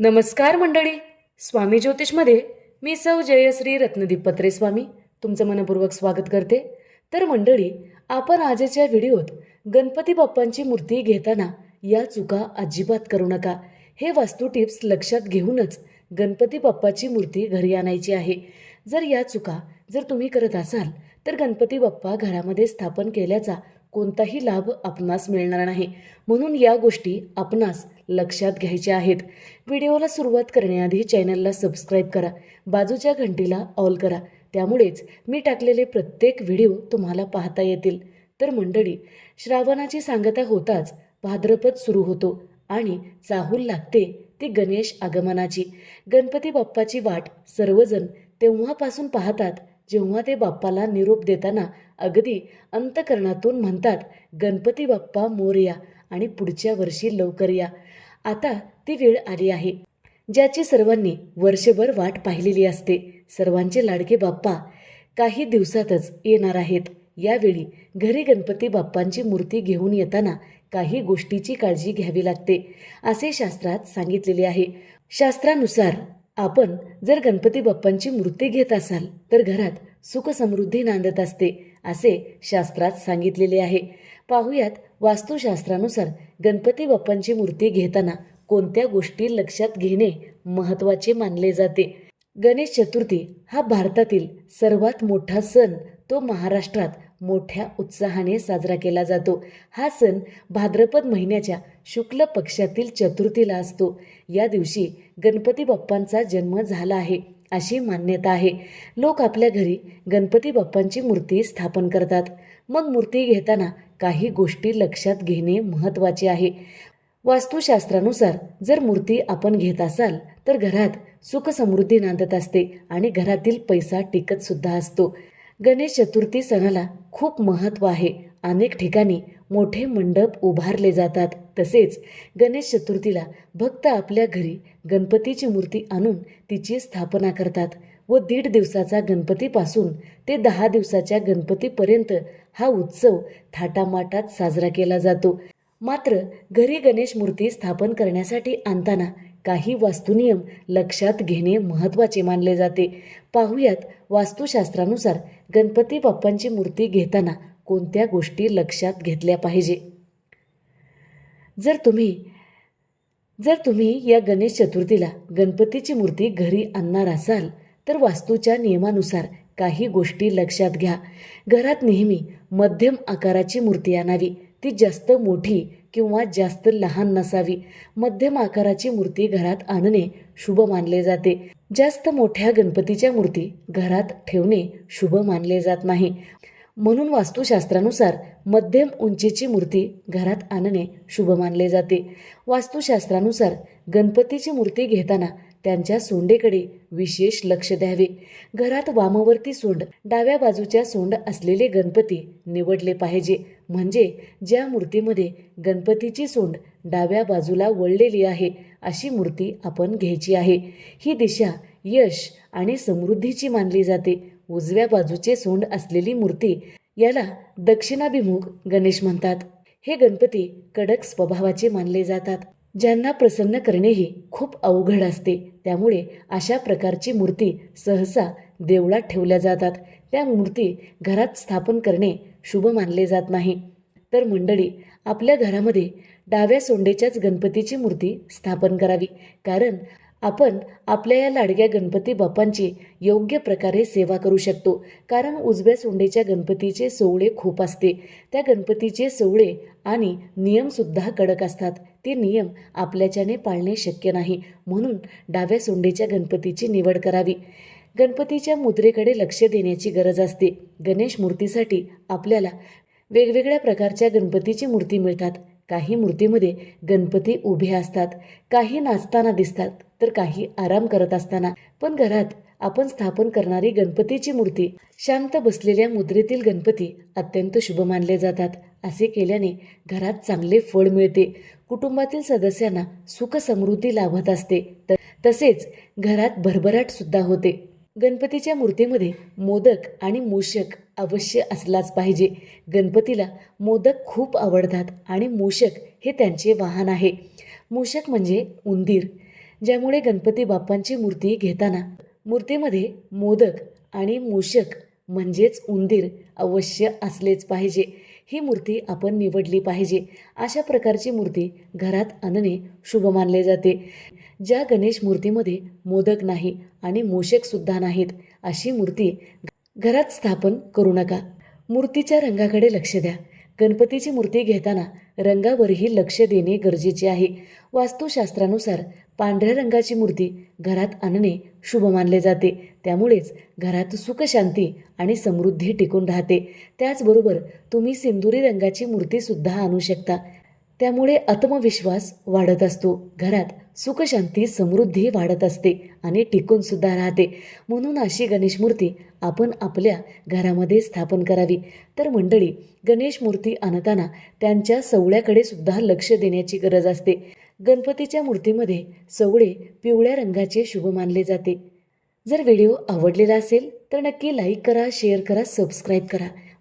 नमस्कार मंडळी. स्वामी ज्योतिषमध्ये मी सौ जयश्री रत्नदीप पत्रे स्वामी तुमचं मनपूर्वक स्वागत करते. तर मंडळी आपण आजच्या व्हिडिओत गणपती बाप्पांची मूर्ती घेताना या चुका अजिबात करू नका. हे वास्तू टिप्स लक्षात घेऊनच गणपती बाप्पाची मूर्ती घरी आणायची आहे. जर या चुका जर तुम्ही करत असाल तर गणपती बाप्पा घरामध्ये स्थापन केल्याचा कोणताही लाभ आपणास मिळणार नाही. म्हणून या गोष्टी आपणास लक्षात घ्यायच्या आहेत. व्हिडिओला सुरुवात करण्याआधी चॅनलला सबस्क्राईब करा. बाजूच्या घंटीला ऑल करा. त्यामुळेच मी टाकलेले प्रत्येक व्हिडिओ तुम्हाला पाहता येतील. तर मंडळी श्रावणाची सांगता होताच भाद्रपद सुरू होतो आणि चाहूल लागते ती गणेश आगमनाची. गणपती बाप्पाची वाट सर्वजण तेव्हापासून पाहतात जेव्हा ते बाप्पाला निरोप देताना अगदी अंतकरणातून म्हणतात गणपती बाप्पा मोरया आणि पुढच्या वर्षी लवकर या. आता ती वेळ आली आहे. ज्याची सर्वांनी वर्षभर वाट पाहिलेली असते सर्वांचे लाडके बाप्पा काही दिवसातच येणार आहेत. यावेळी घरी गणपती बाप्पांची मूर्ती घेऊन येताना काही गोष्टीची काळजी घ्यावी लागते असे शास्त्रात सांगितलेले आहे. शास्त्रानुसार आपण जर गणपती बाप्पांची मूर्ती घेत असाल तर घरात सुखसमृद्धी नांदत असते असे शास्त्रात सांगितलेले आहे. पाहुयात वास्तुशास्त्रानुसार गणपती बाप्पांची मूर्ती घेताना कोणत्या गोष्टी लक्षात घेणे महत्त्वाचे मानले जाते? गणेश चतुर्थी हा भारतातील सर्वात मोठा सण. तो महाराष्ट्रात मोठ्या उत्साहाने साजरा केला जातो. हा सण भाद्रपद महिन्याच्या शुक्ल पक्षातील चतुर्थीला असतो. या दिवशी गणपती बाप्पांचा जन्म झाला आहे अशी मान्यता आहे. लोक आपल्या घरी गणपती बाप्पांची मूर्ती स्थापन करतात. मग मूर्ती घेताना काही गोष्टी लक्षात घेणे महत्त्वाचे आहे. वास्तुशास्त्रानुसार जर मूर्ती आपण घेत असाल तर घरात सुखसमृद्धी नांदत असते आणि घरातील पैसा टिकत सुद्धा असतो. गणेश चतुर्थी सणाला खूप महत्त्व आहे. अनेक ठिकाणी मोठे मंडप उभारले जातात. तसेच गणेश चतुर्थीला भक्त आपल्या घरी गणपतीची मूर्ती आणून तिची स्थापना करतात व दीड दिवसाचा गणपतीपासून ते दहा दिवसाच्या गणपतीपर्यंत हा उत्सव थाटामाटात साजरा केला जातो. मात्र घरी गणेश मूर्ती स्थापन करण्यासाठी आणताना काही वास्तुनियम लक्षात घेणे महत्त्वाचे मानले जाते. पाहुयात वास्तुशास्त्रानुसार गणपती बाप्पांची मूर्ती घेताना कोणत्या गोष्टी लक्षात घेतल्या पाहिजे? जर तुम्ही जर तुम्ही या गणेश चतुर्थीला गणपतीची मूर्ती घरी आणणार असाल तर वास्तूच्या नियमानुसार काही गोष्टी लक्षात घ्या. घरात नेहमी मध्यम आकाराची मूर्ती आणावी. ती जास्त मोठी किंवा जास्त लहान नसावी. मध्यम आकाराची मूर्ती घरात आणणे शुभ मानले जाते. जास्त मोठ्या गणपतीच्या मूर्ती घरात ठेवणे शुभ मानले जात नाही. म्हणून वास्तुशास्त्रानुसार मध्यम उंचीची मूर्ती घरात आणणे शुभ मानले जाते. वास्तुशास्त्रानुसार गणपतीची मूर्ती घेताना त्यांच्या सोंडेकडे विशेष लक्ष द्यावे. घरात वामवर्ती सोंड डाव्या बाजूच्या सोंड असलेले गणपती निवडले पाहिजे. म्हणजे ज्या मूर्तीमध्ये गणपतीची सोंड डाव्या बाजूला वळलेली आहे अशी मूर्ती आपण घ्यायची आहे. ही दिशा यश आणि समृद्धीची मानली जाते. उजव्या बाजूचे सोंड असलेली मूर्ती याला दक्षिणाभिमुख गणेश म्हणतात. हे गणपती कडक स्वभावाचे मानले जातात. ज्यांना प्रसन्न करणेही खूप अवघड असते. त्यामुळे अशा प्रकारची मूर्ती सहसा देवळात ठेवल्या जातात. त्या मूर्ती घरात स्थापन करणे शुभ मानले जात नाही. तर मंडळी आपल्या घरामध्ये डाव्या सोंडेच्याच गणपतीची मूर्ती स्थापन करावी. कारण आपण आपल्या या लाडक्या गणपती बाप्पांची योग्य प्रकारे सेवा करू शकतो. कारण उजव्या सोंडेच्या गणपतीचे सोवळे खूप असते. त्या गणपतीचे सोवळे आणि नियमसुद्धा कडक असतात. ते नियम आपल्याच्याने पाळणे शक्य नाही. म्हणून डाव्या सोंडेच्या गणपतीची निवड करावी. गणपतीच्या मुद्रेकडे लक्ष देण्याची गरज असते. गणेश मूर्तीसाठी आपल्याला वेगवेगळ्या प्रकारच्या गणपतीची मूर्ती मिळतात. काही मूर्तीमध्ये गणपती उभे असतात काही नाचताना दिसतात तर काही आराम करत असताना. पण घरात आपण स्थापन करणारी गणपतीची मूर्ती शांत बसलेल्या मुद्रेतील गणपती अत्यंत शुभ मानले जातात. असे केल्याने घरात चांगले फळ मिळते. कुटुंबातील सदस्यांना सुख समृद्धी लाभत असते. त- तसेच घरात भरभराट सुद्धा होते. गणपतीच्या मूर्तीमध्ये मोदक आणि मूषक अवश्य असलाच पाहिजे. गणपतीला मोदक खूप आवडतात आणि मूषक हे त्यांचे वाहन आहे. मूषक म्हणजे उंदीर ज्यामुळे गणपती बाप्पांची मूर्ती घेताना मूर्तीमध्ये मोदक आणि मूषक म्हणजेच उंदीर अवश्य असलेच पाहिजे. ही मूर्ती आपण निवडली पाहिजे. अशा प्रकारची मूर्ती घरात आणणे शुभ मानले जाते. ज्या गणेश मूर्तीमध्ये मोदक नाही आणि मोशकसुद्धा नाहीत अशी मूर्ती घरात स्थापन करू नका. मूर्तीच्या रंगाकडे लक्ष द्या. गणपतीची मूर्ती घेताना रंगावरही लक्ष देणे गरजेचे आहे. वास्तुशास्त्रानुसार पांढऱ्या रंगाची मूर्ती घरात आणणे शुभ मानले जाते. त्यामुळेच घरात सुखशांती आणि समृद्धी टिकून राहते. त्याचबरोबर तुम्ही सिंदुरी रंगाची मूर्तीसुद्धा आणू शकता. त्यामुळे आत्मविश्वास वाढत असतो. घरात सुखशांती समृद्धी वाढत असते आणि टिकून सुद्धा राहते. म्हणून अशी गणेश मूर्ती आपण आपल्या घरामध्ये स्थापन करावी. तर मंडळी गणेश मूर्ती आणताना त्यांच्या सवळ्याकडे सुद्धा लक्ष देण्याची गरज असते. गणपतीच्या मूर्तीमध्ये सवळे पिवळ्या रंगाचे शुभ मानले जाते. जर व्हिडिओ आवडलेला असेल तर नक्की लाईक करा शेअर करा सबस्क्राईब करा.